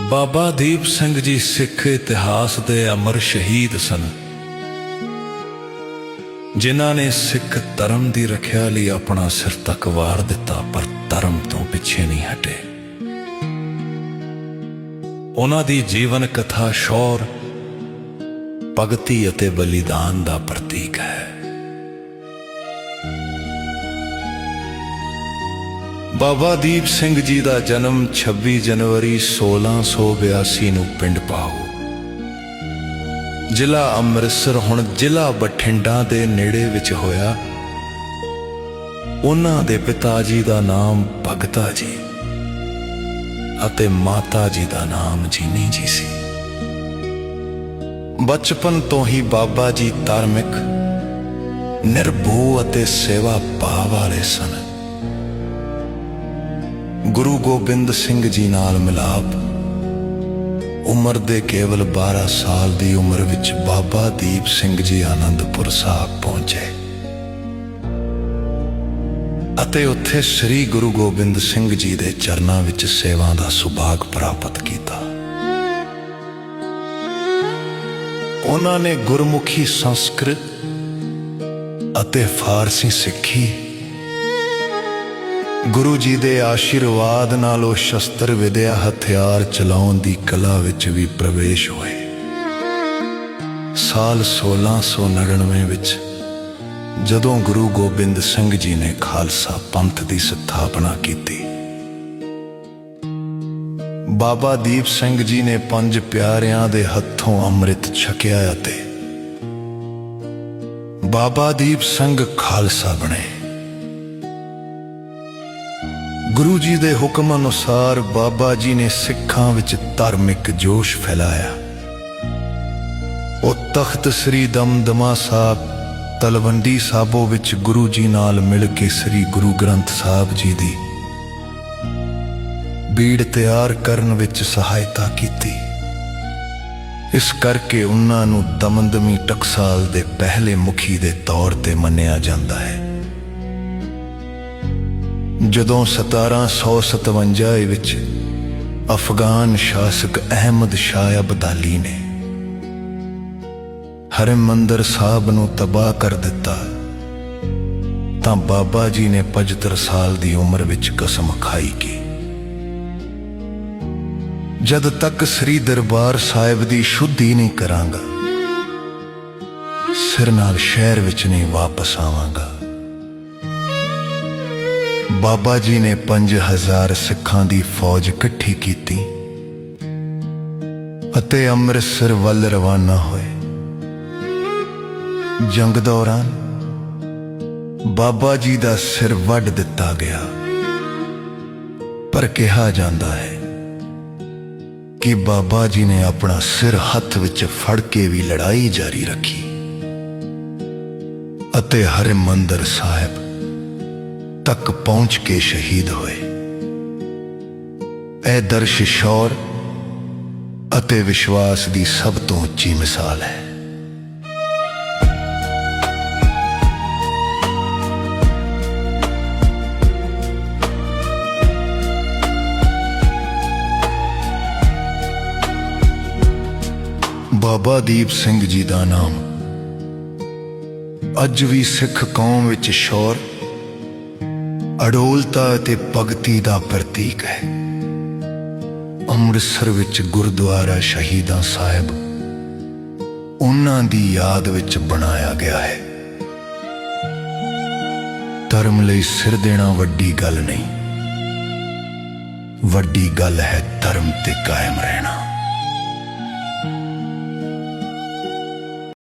ਬਾਬਾ ਦੀਪ ਸਿੰਘ ਜੀ ਸਿੱਖ ਇਤਿਹਾਸ ਦੇ ਅਮਰ ਸ਼ਹੀਦ ਸਨ। ਜਿਨ੍ਹਾਂ ਨੇ ਸਿੱਖ ਧਰਮ ਦੀ ਰੱਖਿਆ ਲਈ ਆਪਣਾ ਸਿਰ ਤੱਕ ਵਾਰ ਦਿੱਤਾ, ਪਰ ਧਰਮ ਤੋਂ ਪਿੱਛੇ ਨਹੀਂ ਹਟੇ। ਉਹਨਾਂ ਦੀ ਜੀਵਨ ਕਥਾ ਸ਼ੌਰ, ਭਗਤੀ ਅਤੇ ਬਲੀਦਾਨ ਦਾ ਪ੍ਰਤੀਕ ਹੈ। ਬਾਬਾ ਦੀਪ ਸਿੰਘ ਜੀ ਦਾ ਜਨਮ 26 ਜਨਵਰੀ 1682 ਨੂੰ ਪਿੰਡ ਪਾਹੂ ਜ਼ਿਲ੍ਹਾ ਅੰਮ੍ਰਿਤਸਰ ਹੁਣ ਜ਼ਿਲ੍ਹਾ ਬਠਿੰਡਾ ਦੇ ਨੇੜੇ ਵਿੱਚ ਹੋਇਆ। ਉਹਨਾਂ ਦੇ ਪਿਤਾ ਜੀ ਦਾ ਨਾਮ ਭਗਤਾ ਜੀ ਅਤੇ ਮਾਤਾ ਜੀ ਦਾ ਨਾਮ ਜੀਨੀ ਜੀ ਸੀ। ਬਚਪਨ ਤੋਂ ਹੀ ਬਾਬਾ ਜੀ ਧਾਰਮਿਕ, ਨਿਰਭਉ ਅਤੇ ਸੇਵਾ ਭਾਵ ਵਾਲੇ ਸਨ। ਗੁਰੂ ਗੋਬਿੰਦ ਸਿੰਘ ਜੀ ਨਾਲ ਮਿਲਾਪ। ਉਮਰ ਦੇ ਕੇਵਲ 12 ਸਾਲ ਦੀ ਉਮਰ ਵਿੱਚ ਬਾਬਾ ਦੀਪ ਸਿੰਘ ਜੀ ਆਨੰਦਪੁਰ ਸਾਹਿਬ ਪਹੁੰਚੇ। ਅਤੇ ਉੱਥੇ ਸ੍ਰੀ ਗੁਰੂ ਗੋਬਿੰਦ ਸਿੰਘ ਜੀ ਦੇ ਚਰਨਾਂ ਵਿੱਚ ਸੇਵਾ ਦਾ ਸੁਭਾਗ ਪ੍ਰਾਪਤ ਕੀਤਾ। ਉਹਨਾਂ ਨੇ ਗੁਰਮੁਖੀ ਸੰਸਕ੍ਰਿਤ ਅਤੇ ਫਾਰਸੀ ਸਿੱਖੀ ਗੁਰੂ ਜੀ ਦੇ ਆਸ਼ੀਰਵਾਦ ਨਾਲ ਉਹ ਸ਼ਸਤਰ ਵਿਦਿਆ ਹਥਿਆਰ ਚਲਾਉਣ ਦੀ ਕਲਾ ਵਿੱਚ ਵੀ ਪ੍ਰਵੇਸ਼ ਹੋਏ। ਸਾਲ 1699 ਵਿੱਚ ਜਦੋਂ ਗੁਰੂ ਗੋਬਿੰਦ ਸਿੰਘ ਜੀ ਨੇ ਖਾਲਸਾ ਪੰਥ ਦੀ ਸਥਾਪਨਾ ਕੀਤੀ, ਬਾਬਾ ਦੀਪ ਸਿੰਘ ਜੀ ਨੇ ਪੰਜ ਪਿਆਰਿਆਂ ਦੇ ਹੱਥੋਂ ਅੰਮ੍ਰਿਤ ਛਕਿਆ ਅਤੇ ਬਾਬਾ ਦੀਪ ਸਿੰਘ ਖਾਲਸਾ ਬਣੇ। ਗੁਰੂ ਜੀ ਦੇ ਹੁਕਮ ਅਨੁਸਾਰ ਬਾਬਾ ਜੀ ਨੇ ਸਿੱਖਾਂ ਵਿੱਚ ਧਾਰਮਿਕ ਜੋਸ਼ ਫੈਲਾਇਆ। ਉਹ ਤਖਤ ਸ੍ਰੀ ਦਮਦਮਾ ਸਾਹਿਬ, ਤਲਵੰਡੀ ਸਾਬੋ ਵਿੱਚ ਗੁਰੂ ਜੀ ਨਾਲ ਮਿਲ ਕੇ ਸ੍ਰੀ ਗੁਰੂ ਗ੍ਰੰਥ ਸਾਹਿਬ ਜੀ ਦੀ ਬੀੜ ਤਿਆਰ ਕਰਨ ਵਿੱਚ ਸਹਾਇਤਾ ਕੀਤੀ। ਇਸ ਕਰਕੇ ਉਹਨਾਂ ਨੂੰ ਦਮਦਮੀ ਟਕਸਾਲ ਦੇ ਪਹਿਲੇ ਮੁਖੀ ਦੇ ਤੌਰ ਤੇ ਮੰਨਿਆ ਜਾਂਦਾ ਹੈ। ਜਦੋਂ 1757 ਵਿੱਚ ਅਫਗਾਨ ਸ਼ਾਸਕ ਅਹਿਮਦ ਸ਼ਾਹ ਅਬਦਾਲੀ ਨੇ ਹਰਿਮੰਦਰ ਸਾਹਿਬ ਨੂੰ ਤਬਾਹ ਕਰ ਦਿੱਤਾ, ਤਾਂ ਬਾਬਾ ਜੀ ਨੇ 75 ਸਾਲ ਦੀ ਉਮਰ ਵਿੱਚ ਕਸਮ ਖਾਈ ਕਿ ਜਦ ਤੱਕ ਸ੍ਰੀ ਦਰਬਾਰ ਸਾਹਿਬ ਦੀ ਸ਼ੁੱਧੀ ਨਹੀਂ ਕਰਾਂਗਾ, ਸਿਰ ਨਾਲ ਸ਼ਹਿਰ ਵਿੱਚ ਨਹੀਂ ਵਾਪਸ ਆਵਾਂਗਾ। ਬਾਬਾ ਜੀ ਨੇ 5000 ਸਿੱਖਾਂ ਦੀ ਫੌਜ ਇਕੱਠੀ ਕੀਤੀ ਅਤੇ ਅੰਮ੍ਰਿਤਸਰ ਵੱਲ ਰਵਾਨਾ ਹੋਏ। ਜੰਗ ਦੌਰਾਨ ਬਾਬਾ ਜੀ ਦਾ ਸਿਰ ਵੱਢ ਦਿੱਤਾ ਗਿਆ। ਪਰ ਕਿਹਾ ਜਾਂਦਾ ਹੈ ਕਿ ਬਾਬਾ ਜੀ ਨੇ ਆਪਣਾ ਸਿਰ ਹੱਥ ਵਿੱਚ ਫੜ ਕੇ ਵੀ ਲੜਾਈ ਜਾਰੀ ਰੱਖੀ ਅਤੇ ਹਰਿਮੰਦਰ ਸਾਹਿਬ ਤੱਕ ਪਹੁੰਚ ਕੇ ਸ਼ਹੀਦ ਹੋਏ। ਇਹ ਦਰਸ਼ ਸ਼ੌਰ ਅਤੇ ਵਿਸ਼ਵਾਸ ਦੀ ਸਭ ਤੋਂ ਉੱਚੀ ਮਿਸਾਲ ਹੈ। ਬਾਬਾ ਦੀਪ ਸਿੰਘ ਜੀ ਦਾ ਨਾਮ। ਅੱਜ ਵੀ ਸਿੱਖ ਕੌਮ ਵਿੱਚ ਸ਼ੌਰ ਅਡੋਲਤਾ ਅਤੇ ਭਗਤੀ ਦਾ ਪ੍ਰਤੀਕ ਹੈ। ਅੰਮ੍ਰਿਤਸਰ ਵਿੱਚ ਗੁਰਦੁਆਰਾ ਸ਼ਹੀਦਾਂ ਸਾਹਿਬ ਉਹਨਾਂ ਦੀ ਯਾਦ ਵਿੱਚ ਬਣਾਇਆ ਗਿਆ ਹੈ। ਧਰਮ ਲਈ ਸਿਰ ਦੇਣਾ ਵੱਡੀ ਗੱਲ ਨਹੀਂ। ਵੱਡੀ ਗੱਲ ਹੈ ਧਰਮ ਤੇ ਕਾਇਮ ਰਹਿਣਾ।